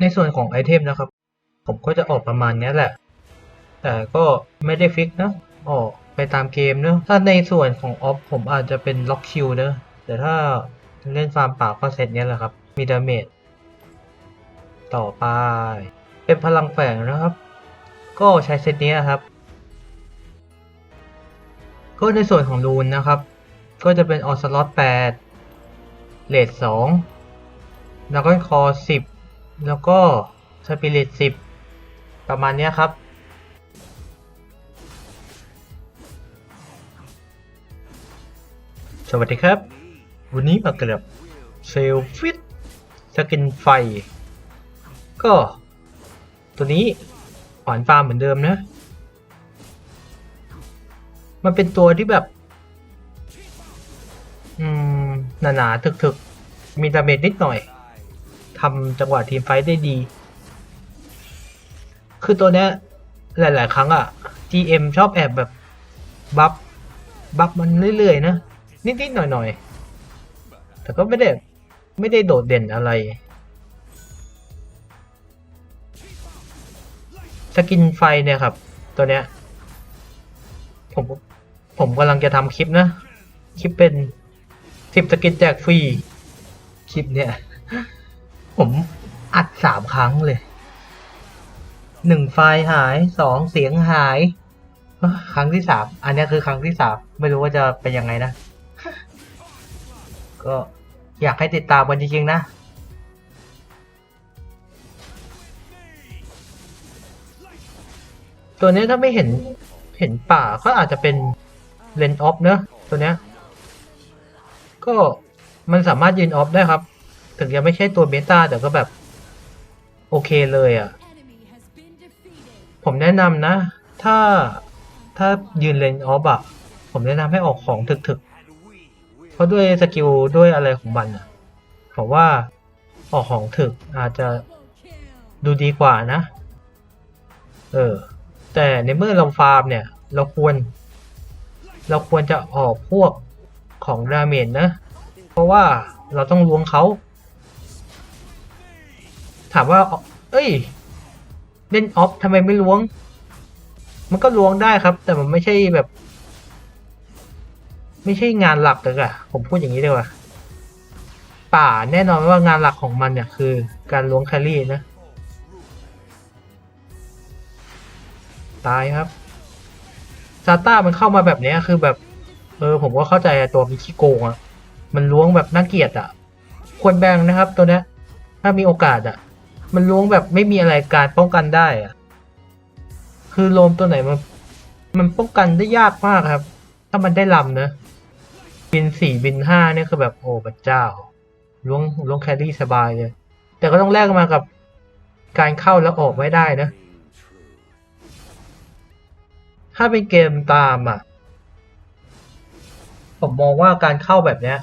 ในส่วนของไอเทมนะครับ ผมก็จะออกประมาณนี้แหละ แต่ก็ไม่ได้ฟิกนะออกไปตามเกมเนอะถ้าในส่วนของออฟผมอาจจะเป็นล็อกคิวเนอะแต่ถ้าเล่นฟาร์มป่าก็เซตเนี้ยแหละครับ มีดาเมจต่อไป เป็นพลังแฝงนะครับ ก็ใช้เซตนี้ครับ ก็ในส่วนของรูนนะครับ ก็จะเป็นออสลอต8เลด2แล้วก็คอ10 แล้วก็สปิริต10ประมาณนี้ครับ สวัสดีครับ วันนี้มาเกับเซลฟิตสกินไฟ ก็ ตัวนี้ขวานฟาร์มเหมือนเดิมนะ มันเป็นตัวที่แบบ อืม หนาๆ ถึกๆ มีดาเมจนิดหน่อย ทำจังหวะทีมไฟท์ได้ดี คือตัวเนี้ยหลาย ๆ ครั้งอะ GM ชอบแอบแบบบัฟบัฟมันเรื่อย ๆ นะ นิด ๆ หน่อย ๆ แต่ก็ไม่ได้ ไม่ได้โดดเด่นอะไร สกินไฟเนี่ยครับ ตัวเนี้ย ผม ผมกำลังจะทำคลิปนะ คลิปเป็นสิบสกินแจกฟรี คลิปเนี่ย ผมอัดสามครั้งเลย หนึ่งไฟล์หาย สองเสียงหาย ครั้งที่สาม อันนี้คือครั้งที่สาม ไม่รู้ว่าจะเป็นยังไงนะ ก็อยากให้ติดตามกันจริงๆนะ ตัวนี้ถ้าไม่เห็นเห็นป่าก็อาจจะเป็นเลนออฟเนอะตัวเนี้ย ก็มันสามารถยืนออฟได้ครับ ถึงยังไม่ใช่ตัวเบต้าแต่ก็แบบ โอเคเลยอะ่ะ ผมแนะนำนะ ถ้าถ้ายืนเลนออฟอะผมแนะนำให้ออกของถึกๆ เพราะด้วยสกิลด้วยอะไรของมันอะผมว่าออกของถึกอาจจะดูดีกว่านะ เออ แต่ในเมื่อเราฟาร์มเนี่ย เราควร เราควรจะออกพวกของดาเมจนะ เพราะว่าเราต้องล้วงเขา ถามว่า เอ้ย เล่นออฟทำไมไม่ล้วง มันก็ล้วงได้ครับ แต่มันไม่ใช่แบบ ไม่ใช่งานหลักเลยอะผมพูดอย่างนี้ดีกว่าป่าแน่นอนว่างานหลักของมันเนี่ยคือ การล้วงแคลรี่นะ ตายครับซาต้ามันเข้ามาแบบเนี้ยคือแบบ เออ ผมก็เข้าใจอะตัวมิคิโกงอะมันล้วงแบบน่าเกียดอะควรแบ่งนะครับตัวเนี้ยถ้ามีโอกาสอะ มันล้วงแบบไม่มีอะไรการป้องกันได้อะคือโลมตัวไหนมันมันป้องกันได้ยากมากครับ ถ้ามันได้ลำนะ บินสี่บินห้าเนี่ยคือแบบโอ้พระเจ้าล้วงล้วงแครี่สบายเลย แต่ก็ต้องแลกมากับการเข้าแล้วออกไม่ได้นะ ถ้าเป็นเกมตามอะ ผมมองว่าการเข้าแบบเนี้ย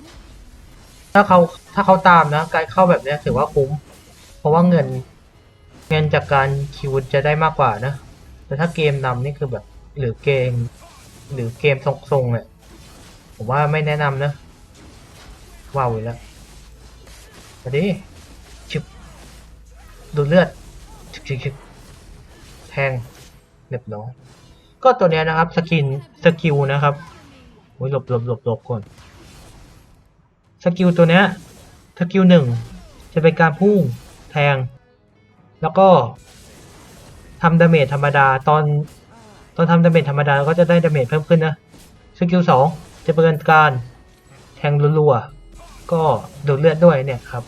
ถ้าเขาถ้าเขาตามนะ การเข้าแบบเนี้ยถือว่าคุ้ม ราะว่าเงิน เงินจากการคิวจะได้มากกว่านะ แต่ถ้าเกมนำนี่คือแบบ หรือเกม หรือเกมทรงๆเนี่ยผมว่าไม่แนะนำนะว้าวเลยแล้วมาดิชึบดูเลือดชึบชึบชึบแทงเรียบร้อยก็ตัวเนี้ยนะครับสกินสกิลนะครับโอ้ยหลบหลบหลบหลบก่อนสกิลตัวเนี้ยสกิลหนึ่งจะเป็นการพุ่ง แทง แล้วก็ทำดาเมจธรรมดาตอนตอนทำดาเมจธรรมดาก็จะได้ดาเมจเพิ่มขึ้นนะสกิลสองจะเป็นการแทงรัวๆก็ดูดเลือดด้วยเนี่ยครับ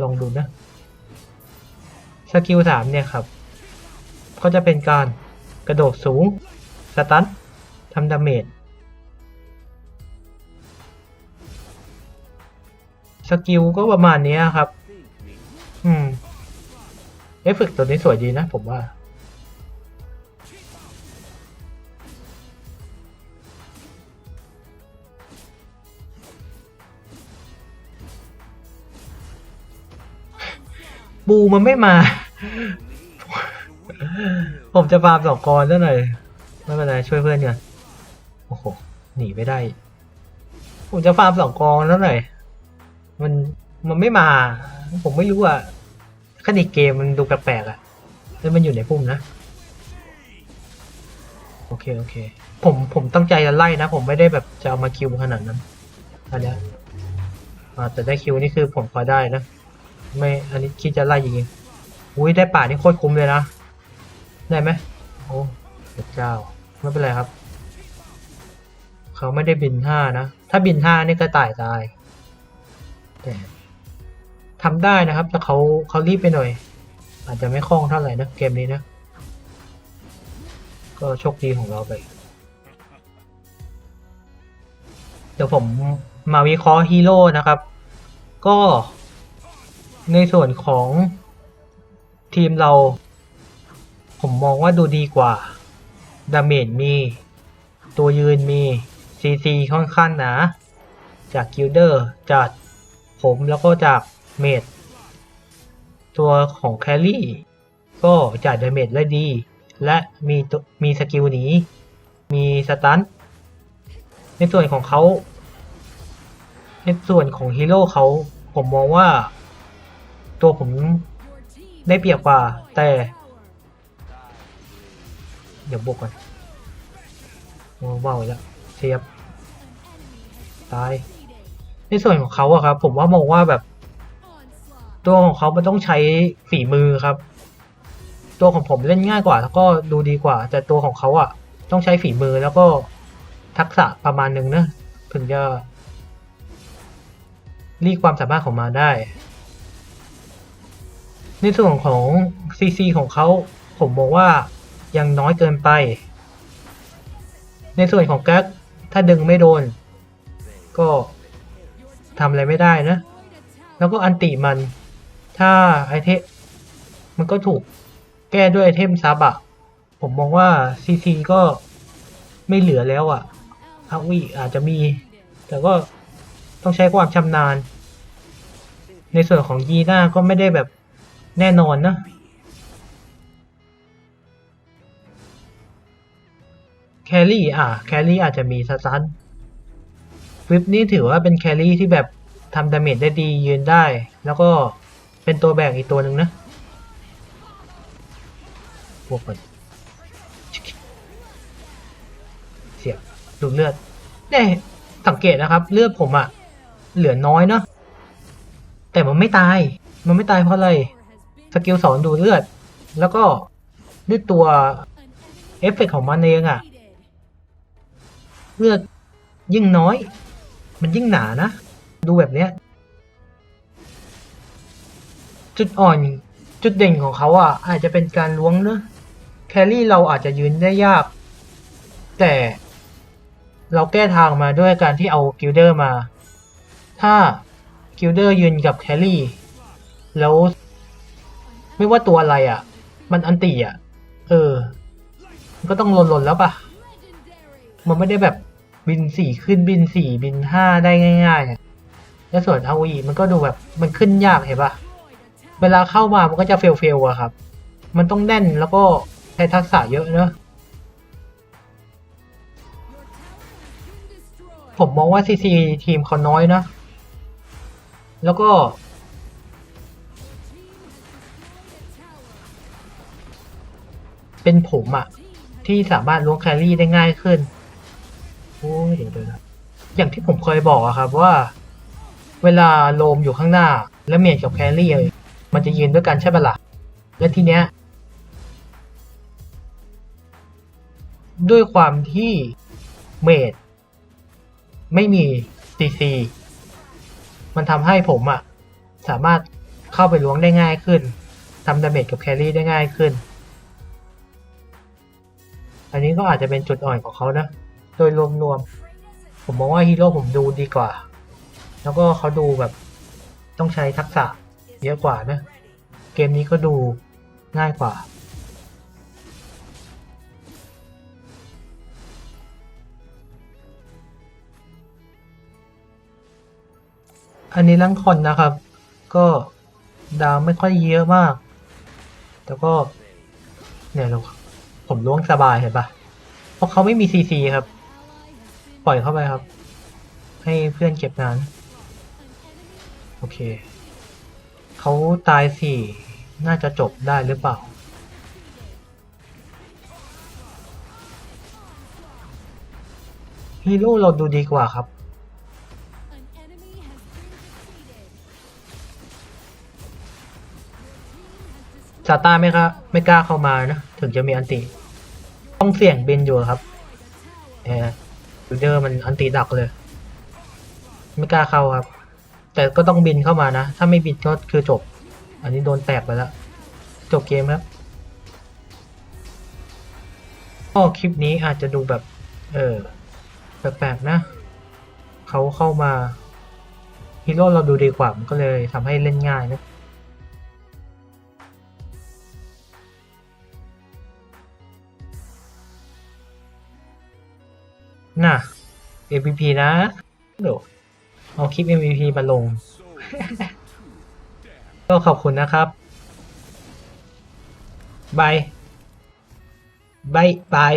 ลองดูนะสกิลสามเนี่ยครับ ก็จะเป็นการกระโดดสูงสตันทำดาเมจสกิลก็ประมาณนี้ครับ อฟเฟกต์ตัวนี้สวยดีนะผมว่าบูมันไม่มา ผมจะฟาร์มสองกรซะหน่อย ไม่เป็นไรช่วยเพื่อนก่อนโอ้โห หนีไม่ได้ ผมจะฟาร์มสองกองแล้วหน่อย มัน มันไม่มา ผมไม่รู้อะ คดีเกมมันดูแปลกๆอะแล้วมันอยู่ในปุ่มนะ โอเค โอเค ผมผมตั้งใจจะไล่นะ ผมไม่ได้แบบจะเอามาคิวขนาดนั้นอันเนี้ยอ่าแต่ได้คิวนี่คือผมพอได้นะ ไม่ อันนี้คิดจะไล่จริงๆอุ้ยได้ป่านี่โคตรคุ้มเลยนะ ได้ไหมโอ้พระเจ้า ไม่เป็นไรครับ เขาไม่ได้บินห้านะ ถ้าบินห้านี่ก็ตายตายแต่ ทำได้นะครับ แต่เขาเขารีบไปหน่อย อาจจะไม่คล่องเท่าไหร่นะเกมนี้นะ ก็โชคดีของเราไป เดี๋ยวผมมาวิเคราะห์ฮีโร่นะครับ ก็ในส่วนของทีมเรา ผมมองว่าดูดีกว่า ดาเมจมี ตัวยืนมีซีซีค่อนข้างหนา จากกิลเดอร์จากผมแล้วก็จาก เมดตัวของแคลรี่ก็จ่ายดาเมจได้ดี และมีตัวมีสกิลหนี มีสตัน ในส่วนของเขา ในส่วนของฮีโร่เขาผมมองว่า ตัวผมได้เปรียบกว่าแต่ เดี๋ยวบวกก่อนโอ้ว้าวแล้วเทียบตายในส่วนของเขาอะครับผมว่ามองว่าแบบ ตัวของเขามันต้องใช้ฝีมือครับ ตัวของผมเล่นง่ายกว่า แล้วก็ดูดีกว่า แต่ตัวของเขาอะต้องใช้ฝีมือแล้วก็ทักษะประมาณหนึ่งนะถึงจะรีความสามารถของมาได้ ในส่วนของซีซีของเขาผมมองว่ายังน้อยเกินไป ในส่วนของแก๊กถ้าดึงไม่โดน ก็ทำอะไรไม่ได้นะ แล้วก็อันติมัน ถ้าไอเทมมันก็ถูกแก้ด้วยไอเทมซับอะผมมองว่าซีซีก็ไม่เหลือแล้วอะอาวีอาจจะมี แต่ก็ต้องใช้ความชำนาญ ในส่วนของยีน่าก็ไม่ได้แบบแน่นอนนะแครี่อะแครี่อาจจะมีสตันวิปนี่ถือว่าเป็นแครี่ที่แบบทำดาเมจได้ดียืนได้ แล้วก็ เป็นตัวแบกอีกตัวหนึ่งนะบวกก่อนเสียบดูเลือดเนี่ยสังเกตนะครับ เลือดผมอะเหลือน้อยเนาะแต่มันไม่ตาย มันไม่ตายเพราะอะไร สกิลสอนดูเลือด แล้วก็ด้วยตัวเอฟเฟกต์ของมันเองอะเลือดยิ่งน้อย มันยิ่งหนานะ ดูแบบเนี้ย จุดอ่อน จุดเด่นของเขาอะอาจจะเป็นการล้วงเนอะแครี่เราอาจจะยืนได้ยาก แต่เราแก้ทางมาด้วยการที่เอากิลเดอร์มา ถ้ากิลเดอร์ยืนกับแครี่ แล้ว ไม่ว่าตัวอะไรอะ มันอันตีอะ เออ ก็ต้องหล่นๆแล้วปะมันไม่ได้แบบบินสี่ขึ้นบินสี่บินห้าได้ง่ายๆอะแล้วส่วนอาวีมันก็ดูแบบมันขึ้นยากเห็นปะ เวลาเข้ามามันก็จะเฟลเฟลอะครับ มันต้องแน่นแล้วก็ใช้ทักษะเยอะเนอะผมมองว่าซีซีทีมเขาน้อยนะ แล้วก็ เป็นผมอะที่สามารถล้วงแครี่ได้ง่ายขึ้น โอ้ยเดี๋ยวเดี๋ยวอย่างที่ผมเคยบอกอะครับว่า เวลาโลมอยู่ข้างหน้า แล้วเมียกับแครี่เลย มันจะยืนด้วยกันใช่ปะละ่ะ และทีเนี้ยด้วยความที่เมดไม่มีซีซีมันทำให้ผมอะสามารถเข้าไปล้วงได้ง่ายขึ้นทำดาเมจกับแครี่ได้ง่ายขึ้น อันนี้ก็อาจจะเป็นจุดอ่อนของเขานะ โดยรวมๆ ผมมองว่าฮีโร่ผมดูดีกว่า แล้วก็เขาดูแบบต้องใช้ทักษะ เยอะกว่านะ เกมนี้ก็ดูง่ายกว่า อันนี้ลังคอนนะครับ ก็ดาวไม่ค่อยเยอะมาก แต่ก็ เนี่ยเราผมล้วงสบายเห็นปะเพราะเขาไม่มีซีซีครับ ปล่อยเข้าไปครับ ให้เพื่อนเก็บงาน โอเค เขาตายสี่น่าจะจบได้หรือเปล่า ฮีโร่เราดูดีกว่าครับ ซาต้าไม่กล้าไม่กล้าเข้ามานะ ถึงจะมีอันติ ต้องเสี่ยงบินอยู่ครับแอร์ดูเดอร์มันอันติดักเลย ไม่กล้าเข้าครับ แต่ก็ต้องบินเข้ามานะ ถ้าไม่บินก็คือจบ อันนี้โดนแตกไปแล้ว จบเกมครับก็คลิปนี้อาจจะดูแบบ เออแปลกๆนะ เขาเข้ามาฮีโร่เราดูดีกว่ามันก็เลยทำให้เล่นง่ายนะน่ะ MVP นะเดี๋ยว เอาคลิป MVP มาลง ก็ขอบคุณนะครับบายบายบาย